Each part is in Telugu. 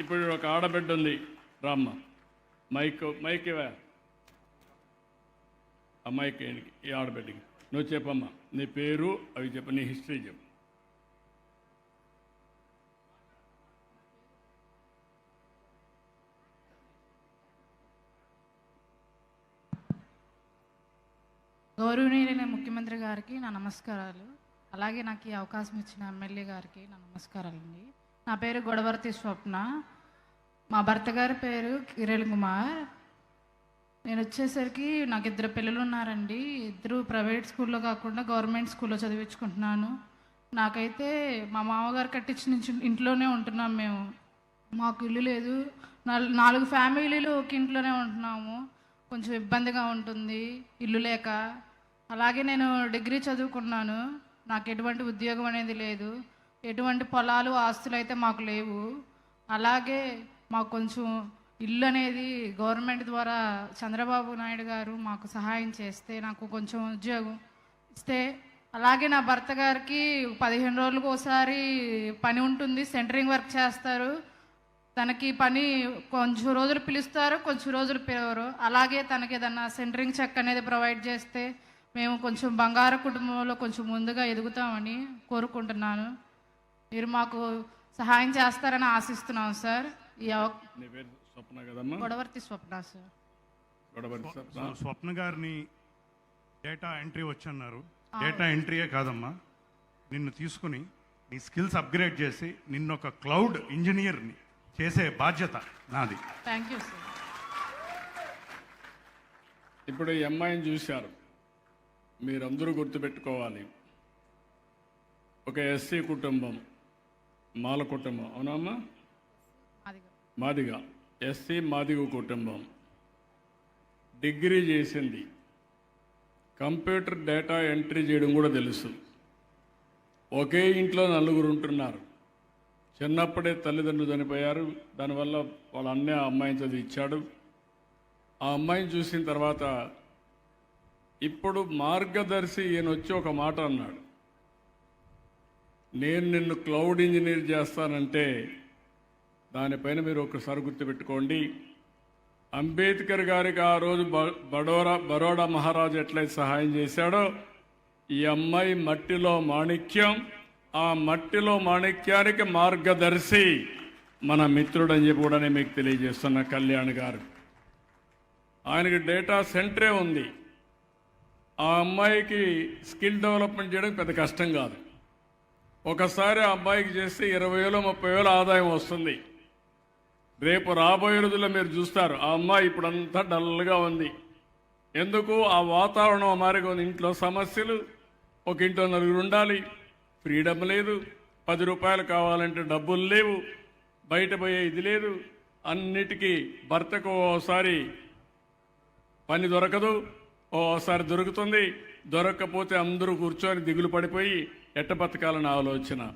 ఇప్పుడు ఒక ఆడబిడ్డ ఉంది. రామ్మ. మైక్ మైక్ ఇవా ఆ మైక్ ఈ ఆడబిడ్డకి. నువ్వు చెప్పమ్మా. నీ పేరు అవి చెప్ప నీ హిస్టరీ చెప్పు. గౌరవనీయులైన ముఖ్యమంత్రి గారికి నా నమస్కారాలు. అలాగే నాకు ఈ అవకాశం ఇచ్చిన ఎమ్మెల్యే గారికి నా నమస్కారాలండి. నా పేరు గొడవర్తి స్వప్న. మా భర్త గారి పేరు కిరణ్ కుమార్. నేను వచ్చేసరికి నాకు ఇద్దరు పిల్లలు ఉన్నారండి. ఇద్దరు ప్రైవేట్ స్కూల్లో కాకుండా గవర్నమెంట్ స్కూల్లో చదివించుకుంటున్నాను. నాకైతే మా మామగారు కట్టించిన నుంచి ఇంట్లోనే ఉంటున్నాం మేము. మాకు ఇల్లు లేదు. నాలుగు ఫ్యామిలీలు ఒక ఇంట్లోనే ఉంటున్నాము. కొంచెం ఇబ్బందిగా ఉంటుంది ఇల్లు లేక. అలాగే నేను డిగ్రీ చదువుకున్నాను. నాకు ఎటువంటి ఉద్యోగం అనేది లేదు. ఎటువంటి పొలాలు ఆస్తులు అయితే మాకు లేవు. అలాగే మాకు కొంచెం ఇల్లు అనేది గవర్నమెంట్ ద్వారా చంద్రబాబు నాయుడు గారు మాకు సహాయం చేస్తే నాకు కొంచెం ఉద్యోగం ఇస్తే అలాగే నా భర్త గారికి పదిహేను రోజులకు ఒకసారి పని ఉంటుంది సెంటరింగ్ వర్క్ చేస్తారు. తనకి పని కొంచెం రోజులు పిలుస్తారు కొంచెం రోజులు పిలవరు. అలాగే తనకి ఏదన్నా సెంటరింగ్ చెక్ అనేది ప్రొవైడ్ చేస్తే మేము కొంచెం బంగారు కుటుంబంలో కొంచెం ముందుగా ఎదుగుతామని కోరుకుంటున్నాను. మీరు మాకు సహాయం చేస్తారని ఆశిస్తున్నాం సార్. ఈ అవ- నీ పేరు స్వప్న కదమ్మా? గొడవర్తి స్వప్న సార్. స్వప్న. గారిని డేటా ఎంట్రీ వచ్చన్నారు. డేటా ఎంట్రీయే కాదమ్మా. నిన్ను తీసుకుని నీ స్కిల్స్ అప్గ్రేడ్ చేసి నిన్ను ఒక క్లౌడ్ ఇంజనీర్ని చేసే బాధ్యత నాది. Thank you sir. ఇప్పుడు ఈ అమ్మాయిని చూశారు. మీరందరూ గుర్తుపెట్టుకోవాలి. ఒక ఎస్సీ కుటుంబం. మాల కుటుంబం. అవునమ్మా మాదిగ. ఎస్సీ మాదిగ కుటుంబం. డిగ్రీ చేసింది. కంప్యూటర్ డేటా ఎంట్రీ చేయడం కూడా తెలుసు. ఒకే ఇంట్లో నలుగురు ఉంటున్నారు. చిన్నప్పుడే తల్లిదండ్రులు చనిపోయారు. దానివల్ల వాళ్ళ అన్నే ఆ అమ్మాయిని చదివిచ్చాడు ఆ అమ్మాయిని చూసిన తర్వాత ఇప్పుడు మార్గదర్శి ఈయన వచ్చి ఒక మాట అన్నాడు. నేను నిన్ను క్లౌడ్ ఇంజనీర్ చేస్తానంటే దానిపైన మీరు ఒకసారి గుర్తుపెట్టుకోండి. అంబేద్కర్ గారికి ఆ రోజు బ- బడోరా బరోడా మహారాజు ఎట్లయితే సహాయం చేశాడో ఈ అమ్మాయి మట్టిలో మాణిక్యం ఆ మట్టిలో మాణిక్యానికి మార్గదర్శి మన మిత్రుడు అని చెప్పి కూడా నేను మీకు తెలియజేస్తున్న కళ్యాణ్ గారు. ఆయనకి డేటా సెంటరే ఉంది. ఆ అమ్మాయికి స్కిల్ డెవలప్మెంట్ చేయడం పెద్ద కష్టం కాదు. ఒకసారి ఆ అబ్బాయికి చేస్తే ఇరవై వేలు ముప్పై వేలు ఆదాయం వస్తుంది. రేపు రాబోయే రోజుల్లో మీరు చూస్తారు ఆ అమ్మాయి ఇప్పుడంతా డల్గా ఉంది. ఎందుకు? ఆ వాతావరణం మారిగా ఉంది. ఇంట్లో సమస్యలు ఒక ఇంట్లో నలుగురు ఉండాలి ఫ్రీడమ్ లేదు పది రూపాయలు కావాలంటే డబ్బులు లేవు బయట పోయే ఇది లేదు అన్నిటికీ భర్తకు ఓసారి పని దొరకదు ఓసారి దొరుకుతుంది దొరకకపోతే అందరూ కూర్చొని దిగులు పడిపోయి ఎట్ట బతకాలని ఆలోచన?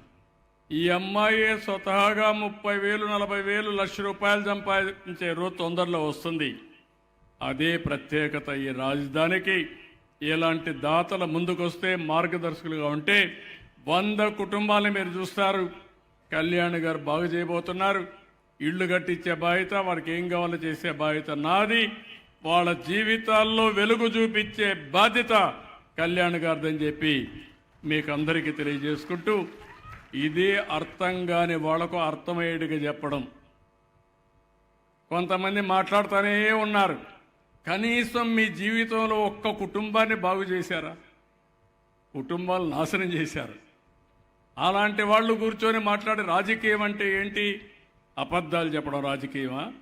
ఈ అమ్మాయి స్వతహాగా ముప్పై వేలు నలభై వేలు లక్ష రూపాయలు సంపాదించే రోజు తొందరలో వస్తుంది. అదే ప్రత్యేకత ఈ రాజధానికి. ఇలాంటి దాతల ముందుకొస్తే మార్గదర్శకులుగా ఉంటే వంద కుటుంబాలను మీరు చూస్తారు. కళ్యాణ్ గారు బాగు చేయబోతున్నారు. ఇళ్ళు కట్టించే బాధ్యత వారికి ఏం కావాలో చేసే బాధ్యత నాది. వాళ్ళ జీవితాల్లో వెలుగు చూపించే బాధ్యత కళ్యాణ్ గారిదని చెప్పి మీకు అందరికీ తెలియజేసుకుంటూ ఇదే అర్థం కాని వాళ్ళకు అర్థమయ్యేట్టుగా చెప్పడం. కొంతమంది మాట్లాడుతూనే ఉన్నారు. కనీసం మీ జీవితంలో ఒక్క కుటుంబాన్ని బాగు చేశారా? కుటుంబాలు నాశనం చేశారు. అలాంటి వాళ్ళు కూర్చొని మాట్లాడే రాజకీయం అంటే ఏంటి? అబద్ధాలు చెప్పడం రాజకీయమా?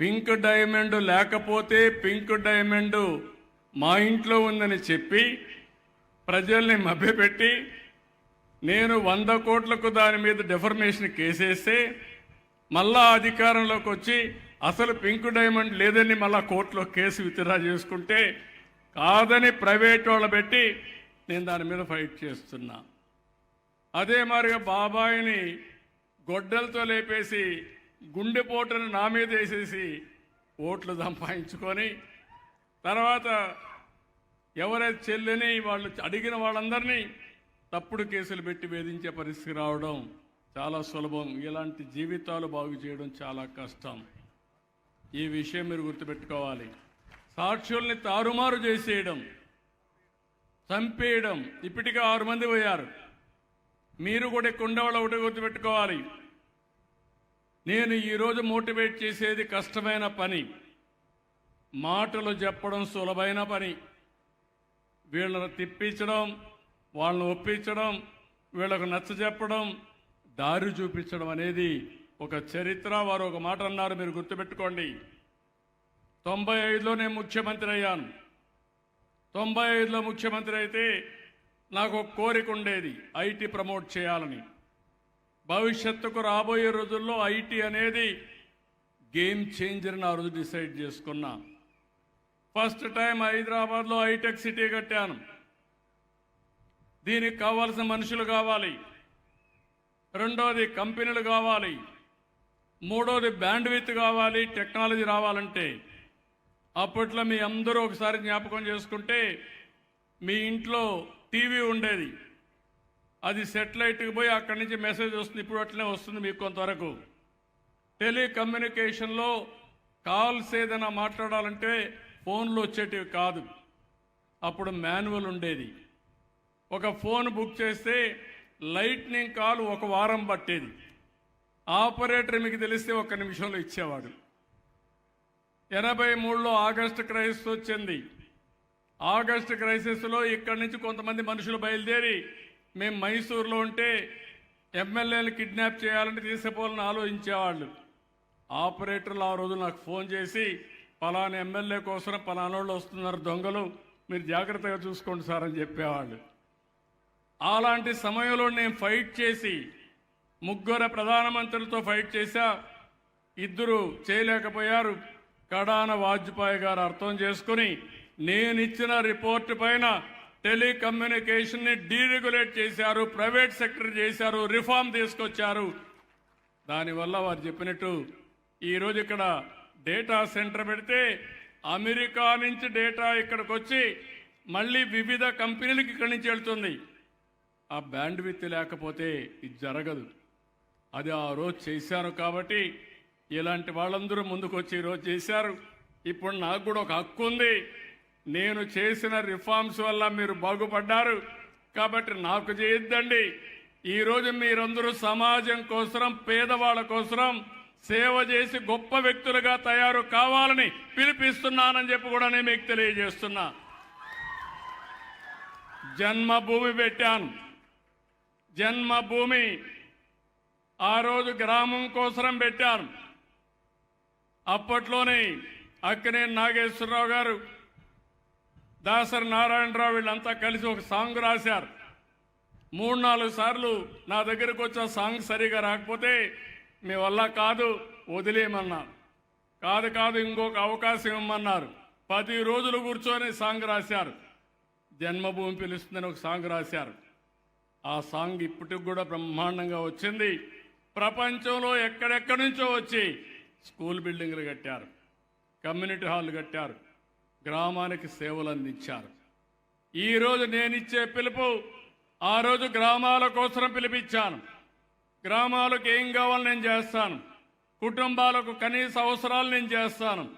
పింక్ డైమండ్ లేకపోతే పింక్ డైమండ్ మా ఇంట్లో ఉందని చెప్పి ప్రజల్ని మభ్యపెట్టి నేను వంద కోట్లకు దాని మీద డెఫర్మేషన్ కేసేస్తే మళ్ళా అధికారంలోకి వచ్చి అసలు పింక్ డైమండ్ లేదని మళ్ళా కోర్టులో కేసు విత్డ్రా చేసుకుంటే కాదని ప్రైవేట్ వాళ్ళు పెట్టి నేను దాని మీద ఫైట్ చేస్తున్నా. అదే మాదిరిగా బాబాయిని గొడ్డలతో లేపేసి గుండెపోటును నా మీద వేసేసి ఓట్లు సంపాదించుకొని తర్వాత ఎవరైతే చెల్లెని వాళ్ళు అడిగిన వాళ్ళందరినీ తప్పుడు కేసులు పెట్టి వేధించే పరిస్థితి రావడం చాలా సులభం. ఇలాంటి జీవితాలు బాగు చేయడం చాలా కష్టం. ఈ విషయం మీరు గుర్తుపెట్టుకోవాలి. సాక్షుల్ని తారుమారు చేసేయడం చంపేయడం. ఇప్పటికే ఆరు మంది పోయారు. మీరు కూడా కుండవాళ్ళ ఒకటి గుర్తుపెట్టుకోవాలి. నేను ఈరోజు మోటివేట్ చేసేది కష్టమైన పని. మాటలు చెప్పడం సులభమైన పని. వీళ్ళను తిప్పించడం వాళ్ళని ఒప్పించడం వీళ్ళకు నచ్చ చెప్పడం దారి చూపించడం అనేది ఒక చరిత్ర. వారు ఒక మాట అన్నారు మీరు గుర్తుపెట్టుకోండి. తొంభై ఐదులో నేను ముఖ్యమంత్రి అయ్యాను. తొంభై ఐదులో ముఖ్యమంత్రి అయితే నాకు ఒక కోరిక ఉండేది ఐటీ ప్రమోట్ చేయాలని. భవిష్యత్తుకు రాబోయే రోజుల్లో ఐటీ అనేది గేమ్ చేంజర్ ఆ రోజు డిసైడ్ చేసుకున్నా. ఫస్ట్ టైం హైదరాబాద్లో హైటెక్ సిటీ కట్టాను. దీనికి కావాల్సిన మనుషులు కావాలి. రెండోది కంపెనీలు కావాలి. మూడోది బ్యాండ్ విత్ కావాలి టెక్నాలజీ రావాలంటే. అప్పట్లో మీ అందరూ ఒకసారి జ్ఞాపకం చేసుకుంటే మీ ఇంట్లో టీవీ ఉండేది. అది సెటిలైట్కి పోయి అక్కడి నుంచి మెసేజ్ వస్తుంది ఇప్పుడు అట్లనే వస్తుంది మీకు కొంతవరకు. టెలికమ్యూనికేషన్లో కాల్స్ ఏదైనా మాట్లాడాలంటే ఫోన్లు వచ్చేటివి కాదు. అప్పుడు మాన్యువల్ ఉండేది. ఒక ఫోన్ బుక్ చేస్తే లైట్నింగ్ కాల్ ఒక వారం పట్టేది. ఆపరేటర్ మీకు తెలిస్తే ఒక నిమిషంలో ఇచ్చేవాడు. ఎనభై మూడులో ఆగస్టు క్రైసిస్ వచ్చింది. ఆగస్టు క్రైసిస్లో ఇక్కడి నుంచి కొంతమంది మనుషులు బయలుదేరి మేము మైసూర్లో ఉంటే ఎమ్మెల్యేలు కిడ్నాప్ చేయాలని తీసుకుపోవాలని ఆలోచించేవాళ్ళు. ఆపరేటర్లు ఆ రోజు నాకు ఫోన్ చేసి పలానా ఎమ్మెల్యే కోసం పలానోళ్ళు వస్తున్నారు దొంగలు మీరు జాగ్రత్తగా చూసుకోండి సార్ అని చెప్పేవాళ్ళు. అలాంటి సమయంలో నేను ఫైట్ చేసి ముగ్గురు ప్రధానమంత్రులతో ఫైట్ చేశా. ఇద్దరు చేయలేకపోయారు. కడాన వాజ్పేయి గారు అర్థం చేసుకుని నేను ఇచ్చిన రిపోర్ట్ పైన టెలికమ్యూనికేషన్ని డీరెగ్యులేట్ చేశారు ప్రైవేట్ సెక్టర్ చేశారు రిఫార్మ్ తీసుకొచ్చారు. దానివల్ల వారు చెప్పినట్టు ఈరోజు ఇక్కడ డేటా సెంటర్ పెడితే అమెరికా నుంచి డేటా ఇక్కడికి వచ్చి మళ్ళీ వివిధ కంపెనీలకు ఇక్కడి నుంచి వెళ్తుంది. ఆ బ్యాండ్ విత్ లేకపోతే ఇది జరగదు. అది ఆ రోజు చేశాను కాబట్టి ఇలాంటి వాళ్ళందరూ ముందుకు వచ్చి ఈరోజు చేశారు. ఇప్పుడు నాకు కూడా ఒక హక్కు ఉంది. నేను చేసిన రిఫార్మ్స్ వల్ల మీరు బాగుపడ్డారు. కాబట్టి నాకు చేయొద్దండి. ఈరోజు మీరందరూ సమాజం కోసం పేదవాళ్ళ కోసం సేవ చేసి గొప్ప వ్యక్తులుగా తయారు కావాలని పిలిపిస్తున్నానని చెప్పి కూడా నేను మీకు తెలియజేస్తున్నా. జన్మభూమి పెట్టాను. జన్మభూమి ఆ రోజు గ్రామం కోసరం పెట్టాను. అప్పట్లోనే అక్కనే నాగేశ్వరరావు గారు దాసరి నారాయణరావు వీళ్ళంతా కలిసి ఒక సాంగ్ రాశారు. మూడు నాలుగు సార్లు నా దగ్గరకు వచ్చి ఆ సాంగ్ సరిగా రాకపోతే మీ వల్ల కాదు వదిలేయమన్నారు. కాదు కాదు ఇంకొక అవకాశం ఇవ్వమన్నారు. పది రోజులు కూర్చొని సాంగ్ రాశారు. జన్మభూమి పిలుస్తుందని ఒక సాంగ్ రాశారు. ఆ సాంగ్ ఇప్పటికి కూడా బ్రహ్మాండంగా వచ్చింది. ప్రపంచంలో ఎక్కడెక్కడి నుంచో వచ్చి స్కూల్ బిల్డింగ్లు కట్టారు కమ్యూనిటీ హాల్ కట్టారు గ్రామానికి సేవలు అందించారు. ఈరోజు నేను ఇచ్చే పిలుపు ఆ రోజు గ్రామాల కోసం పిలిపించాను. గ్రామాలకు ఏం కావాలో నేను చేస్తాను. కుటుంబాలకు కనీస అవసరాలు నేను చేస్తాను.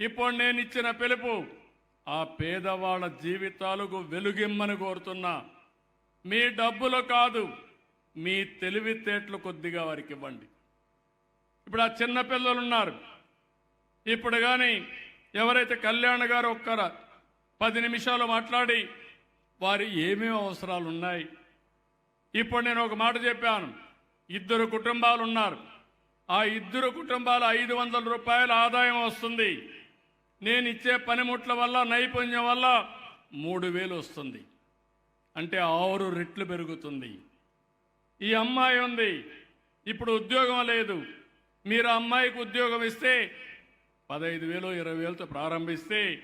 ఇప్పుడు నేను ఇచ్చిన పిలుపు ఆ పేదవాళ్ళ జీవితాలకు వెలుగిమ్మని కోరుతున్నా. మీ డబ్బులు కాదు మీ తెలివితేటలు కొద్దిగా వారికి ఇవ్వండి. ఇప్పుడు ఆ చిన్నపిల్లలు ఉన్నారు. ఇప్పుడు కానీ ఎవరైతే కళ్యాణ్ గారు ఒక్కర పది నిమిషాలు మాట్లాడి వారి ఏమేమి అవసరాలు ఉన్నాయి? ఇప్పుడు నేను ఒక మాట చెప్పాను. ఇద్దరు కుటుంబాలు ఉన్నారు ఆ ఇద్దరు కుటుంబాలు ఐదు వందల రూపాయల ఆదాయం వస్తుంది. నేను ఇచ్చే పనిముట్ల వల్ల నైపుణ్యం వల్ల మూడు వేలు వస్తుంది. అంటే ఆరు రెట్లు పెరుగుతుంది. ఈ అమ్మాయి ఉంది. ఇప్పుడు ఉద్యోగం లేదు. మీరు ఆ అమ్మాయికి ఉద్యోగం ఇస్తే పదహైదు వేలు ఇరవై వేలతో ప్రారంభిస్తే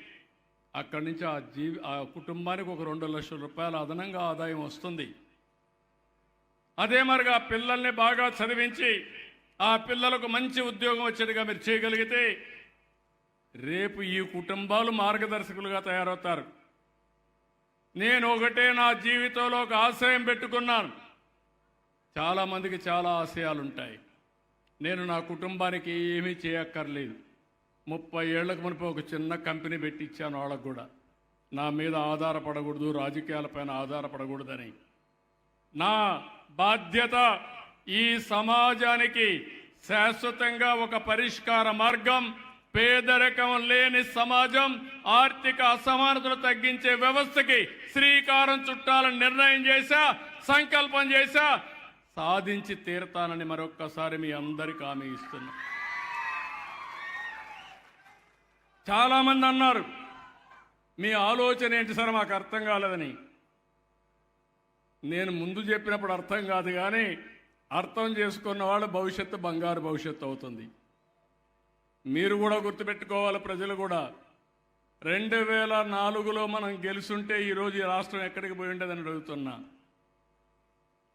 అక్కడి నుంచి ఆ జీవి ఆ కుటుంబానికి ఒక రెండు లక్షల రూపాయల అదనంగా ఆదాయం వస్తుంది. అదే మరిగా పిల్లల్ని బాగా చదివించి ఆ పిల్లలకు మంచి ఉద్యోగం వచ్చేట్టుగా మీరు చేయగలిగితే రేపు ఈ కుటుంబాలు మార్గదర్శకులుగా తయారవుతారు. నేను ఒకటే నా జీవితంలో ఒక ఆశయం పెట్టుకున్నాను. చాలామందికి చాలా ఆశయాలు ఉంటాయి నేను నా కుటుంబానికి ఏమీ చేయక్కర్లేదు. ముప్పై ఏళ్ళకు మునిపి ఒక చిన్న కంపెనీ పెట్టి ఇచ్చాను వాళ్ళకు కూడా. నా మీద ఆధారపడకూడదు రాజకీయాలపైన ఆధారపడకూడదని. నా బాధ్యత ఈ సమాజానికి శాశ్వతంగా ఒక పరిష్కార మార్గం పేదరికం లేని సమాజం ఆర్థిక అసమానతలు తగ్గించే వ్యవస్థకి శ్రీకారం చుట్టాలని నిర్ణయం చేశా సంకల్పం చేశా సాధించి తీరతానని మరొక్కసారి మీ అందరికి హామీ ఇస్తున్నా. చాలామంది అన్నారు మీ ఆలోచన ఏంటి సార్ మాకు అర్థం కాలేదని. నేను ముందు చెప్పినప్పుడు అర్థం కాదు కానీ అర్థం చేసుకున్న వాళ్ళ భవిష్యత్తు బంగారు భవిష్యత్తు అవుతుంది. మీరు కూడా గుర్తుపెట్టుకోవాలి ప్రజలు కూడా. రెండు వేల నాలుగులో మనం గెలుచుంటే ఈరోజు ఈ రాష్ట్రం ఎక్కడికి పోయి ఉండేదని అడుగుతున్నా.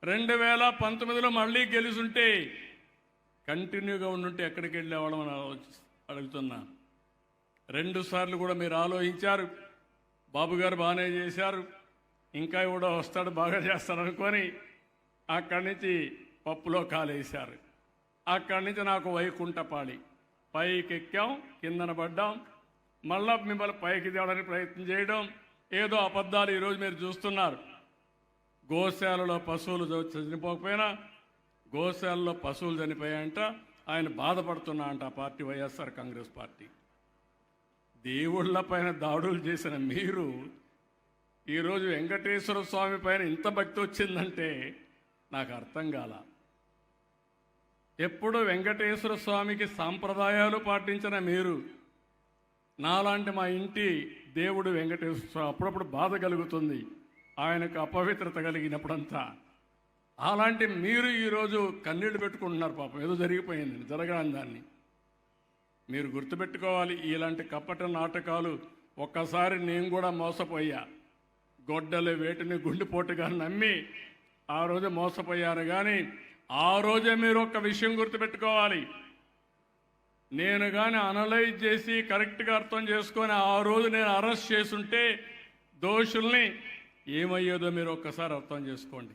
రెండు వేల పంతొమ్మిదిలో మళ్ళీ గెలుచుంటే కంటిన్యూగా ఉండుంటే ఎక్కడికి వెళ్ళేవాళ్ళం అని ఆలోచి అడుగుతున్నా. రెండు సార్లు కూడా మీరు ఆలోచించారు. బాబు గారు బాగానే చేశారు. ఇంకా కూడా వస్తాడు బాగా చేస్తాడు అనుకొని అక్కడి నుంచి పప్పులో కాలేశారు అక్కడి నుంచి నాకు వైకుంఠపాళి పైకి ఎక్కాం కిందన పడ్డాం. మళ్ళా మిమ్మల్ని పైకి తేవడానికి ప్రయత్నం చేయడం. ఏదో అబద్ధాలు ఈరోజు మీరు చూస్తున్నారు. గోశాలలో పశువులు చనిపోకపోయినా గోశాలలో పశువులు చనిపోయాయంట. ఆయన బాధపడుతున్నా అంట ఆ పార్టీ వైఎస్ఆర్ కాంగ్రెస్ పార్టీ. దేవుళ్ళ పైన దాడులు చేసిన మీరు ఈరోజు వెంకటేశ్వర స్వామి పైన ఇంత భక్తి వచ్చిందంటే నాకు అర్థం కాల. ఎప్పుడు వెంకటేశ్వర స్వామికి సాంప్రదాయాలు పాటించిన మీరు నాలాంటి మా ఇంటి దేవుడు వెంకటేశ్వర స్వామి అప్పుడప్పుడు బాధ కలుగుతుంది. ఆయనకు అపవిత్రత కలిగినప్పుడంతా. అలాంటి మీరు ఈరోజు కన్నీళ్ళు పెట్టుకుంటున్నారు పాపం. ఏదో జరిగిపోయింది జరగని దాన్ని. మీరు గుర్తుపెట్టుకోవాలి ఇలాంటి కపట నాటకాలు ఒక్కసారి నేను కూడా మోసపోయా గొడ్డలు వేటిని గుండెపోటుగా నమ్మి ఆ రోజు మోసపోయారు. కానీ ఆ రోజే మీరు ఒక్క విషయం గుర్తుపెట్టుకోవాలి. నేను కానీ అనలైజ్ చేసి కరెక్ట్గా అర్థం చేసుకొని ఆ రోజు నేను అరెస్ట్ చేసుంటే దోషుల్ని ఏమయ్యేదో మీరు ఒక్కసారి అర్థం చేసుకోండి.